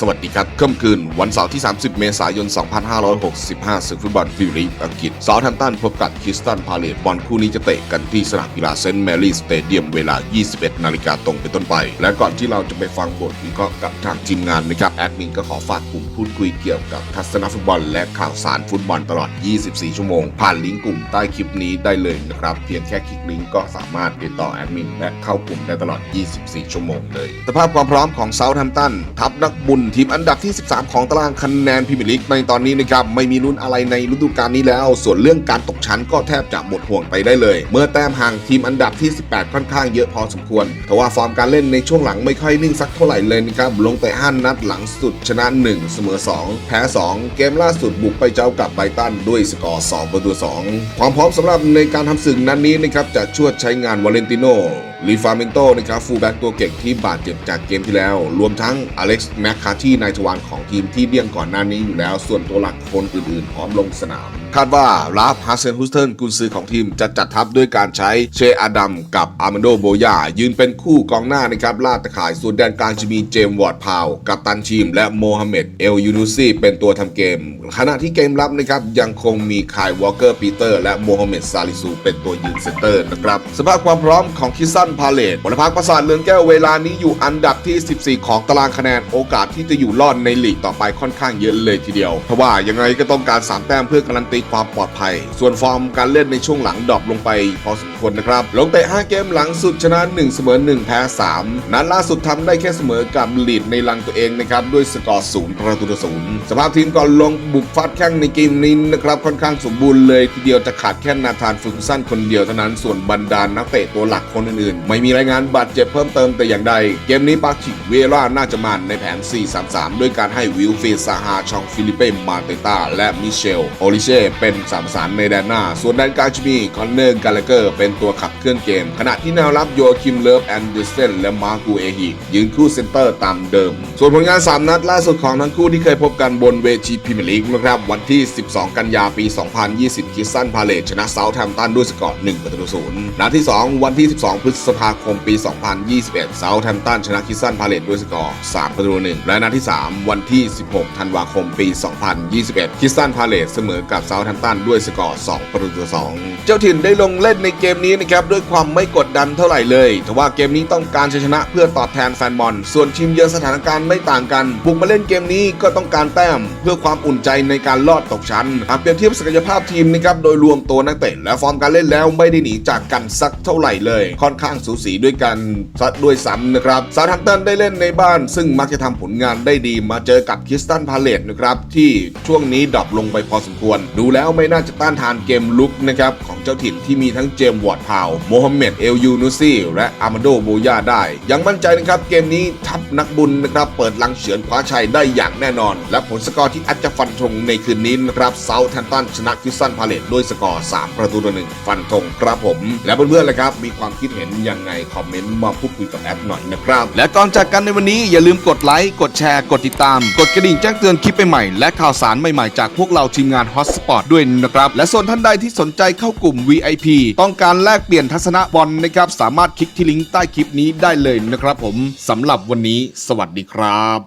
สวัสดีครับค่ำคืน วันเสาร์ที่ 30 เมษายน 2565ศึกฟุตบอลพรีเมียร์ลีกอังกฤษเซาท์แฮมป์ตันพบกับคิสตันพาเลตบอลคู่นี้จะเตะกันที่สนามกีฬาเซนต์แมรี่สเตเดียมเวลา 21 นาฬิกาตรงเป็นต้นไป และก่อนที่เราจะไปฟังบทวิเคราะห์กับทางทีมงานนะครับ แอดมินก็ขอฝากกลุ่มพูดคุยเกี่ยวกับทัศนฟุตบอล และข่าวสารฟุตบอลตลอด 24 ชั่วโมง ผ่านลิงก์กลุ่มใต้คลิปนี้ได้เลยนะครับเพียงแค่คลิกลิงก์ก็สามารถติดต่อแอดมินและเข้ากลุ่มได้ตลอด 24 ชั่วโมงเลยสภาพความพร้อมของเซาท์แฮมตันทัพนักบุญทีมอันดับที่ 13 ของตารางคะแนนพรีเมียร์ลีกในตอนนี้นะครับไม่มีลุ้นอะไรในฤดูกาลนี้แล้ว ส่วนเรื่องการตกชั้นก็แทบจะหมดห่วงไปได้เลย เมื่อแต้มห่างทีมอันดับที่ 18 ค่อนข้างเยอะพอสมควรแต่ว่าฟอร์มการเล่นในช่วงหลังไม่ค่อยนิ่งสักเท่าไหร่เลยนะครับลงแต่5นัดหลังสุดชนะ 1 เสมอ 2 แพ้ 2 เกมล่าสุดบุกไปเจ้ากับไบตันด้วยสกอร์2ประตู2ความพร้อมสำหรับในการทำศึกนัดนี้นะครับจะช่วดใช้งานวาเลนติโน ลีฟาเมนโตนะครับฟูลแบ็กตัวเก่งที่บาดเจ็บจากเกมที่แล้ว รวมทั้งอเล็กซ์แมคคาที่นายทวารของทีมที่เดี่ยงก่อนหน้านี้อยู่แล้ว ส่วนตัวหลักคนอื่นๆพร้อมลงสนาม คาดว่าลาฟฮัสเซนฮุสเทนกุนซือของทีมจะจัดทัพด้วยการใช้เชอาดัมกับอาร์มานโดโบยายืนเป็นคู่กองหน้านะครับล่าตะข่ายส่วนแดนกลางจะมีเจมส์วอร์ดพาวกับตันชีม และโมฮัมเหม็ดเอลยูนูซีเป็นตัวทำเกม ขณะที่เกมรับนะครับยังคงมีคายวอลเกอร์ปีเตอร์และโมฮัมเหม็ดซาลิซูเป็นตัวยืนเซนเตอร์นะครับสภาพความพร้อมของคิสซันพาเลตบอลพักประสาทเลืองแก้วเวลานี้อยู่อันดับที่ 14 ของตารางคะแนนโอกาสที่จะอยู่รอดในลีกต่อไปค่อนข้างเยอะเลยทีเดียวเพราะว่ายังไงก็ต้องการ3แต้มเพื่อการันตีความปลอดภัย ส่วนฟอร์มการเล่นในช่วงหลังดรอปลงไปพอสมควรนะครับ ลงเตะ 5 เกมหลังสุดชนะ 1 เสมอ 1 แพ้ 3 นัดล่าสุดทำได้แค่เสมอกับลีดในลังตัวเองนะครับ ด้วยสกอร์ศูนย์ประตูต่อศูนย์สภาพทีมก่อนลงบุกฟาดแข้งในเกมนี้นะครับ ค่อนข้างสมบูรณ์เลยทีเดียวจะขาดแค่นาธานฟุกสั้นคนเดียวเท่านั้นส่วนบรรดานักเตะตัวหลักคนอื่นๆ ไม่มีรายงานบาดเจ็บเพิ่มเติมแต่อย่างใด เกมนี้ปาคิเวล่าน่าจะมันในแผน 4-3-3 ด้วยการให้วิลฟรีดซาฮาชองฟิลิเป้มาเตต้าและมิเชลโอลิเช่เป็นสามสารในแดนหน้า ส่วนแดนกลางจะมีคอนเนอร์กาเลเกอร์เป็นตัวขับเคลื่อนเกม ขณะที่แนวรับโยคิมเลิฟแอนเดอร์เซนและมาร์กูเอฮียืนคู่เซนเตอร์ตามเดิม ส่วนผลงาน 3 นัดล่าสุดของทั้งคู่ที่เคยพบกันบนเวทีพรีเมียร์ลีกนะครับวันที่ 12 กันยาปี 2020คิสซันพาเลตชนะเซาท์แฮมตันด้วยสกอร์1ประตูศูนย์นัดที่ 2 วันที่ 12 พฤษภาคมปี 2021เซาท์แฮมตันชนะคิสซันพาเลตด้วยสกอร์3ประตูหนึ่งและนัดที่ 3 วันที่ 16 ธันวาคมปี 2021คิสซันพาเลตเสมอกับเซาแฮมตันด้วยสกอร์ 2 ประตูต่อสองเจ้าถิ่นได้ลงเล่นในเกมนี้นะครับด้วยความไม่กดดันเท่าไหร่เลย แต่ว่าเกมนี้ต้องการชนะเพื่อตอบแทนแฟนบอล ส่วนทีมเยือนสถานการณ์ไม่ต่างกัน บุกมาเล่นเกมนี้ก็ต้องการแต้ม เพื่อความอุ่นใจในการลอดตกชั้นหากเปรียบเทียบศักยภาพทีมนะครับโดยรวมตัวนักเตะและฟอร์มการเล่นแล้วไม่ได้หนีจากกันสักเท่าไหร่เลย ค่อนข้างสูสีด้วยกันซัดด้วยซ้ำนะครับซาทัมตันได้เล่นในบ้าน ซึ่งมักจะทำผลงานได้ดีมาเจอกับคิสตันพาเลตนะครับที่ช่วงนี้ดรอปลงไปพอสมควรดููแล้วไม่น่าจะต้านทานเกมลุกนะครับของเจ้าถิ่นที่มีทั้งเจมวอร์ดพาวโมฮัมเหม็ดเอลยูนูซี่และอามาโดโบยาได้ ยังมั่นใจนะครับเกมนี้ทัพนักบุญนะครับเปิดลังเฉือนคว้าชัยได้อย่างแน่นอน และผลสกอร์ที่อาจจะฟันธงในคืนนี้นะครับเซาท์แฮมป์ตันชนะคิสตันพาเลตด้วยสกอร์ 3 ประตูต่อหนึ่งฟันธงครับผม และเพื่อนๆเลยครับมีความคิดเห็นยังไงคอมเมนต์มาพูดคุยกับแอปหน่อยนะครับ และก่อนจากกันในวันนี้อย่าลืมกดไลค์กดแชร์กดติดตาม กดกระดิ่งแจ้งเตือนคลิปใหม่ๆและข่าวสารใหม่ๆจากพวกเราทีมงานฮอตสปอร์ตด้วยนะครับ และส่วนท่านใดที่สนใจเข้ากลุ่ม VIP ต้องการแลกเปลี่ยนทัศนะบอลนะครับ สามารถคลิกที่ลิงก์ใต้คลิปนี้ได้เลยนะครับผมสำหรับวันนี้ สวัสดีครับ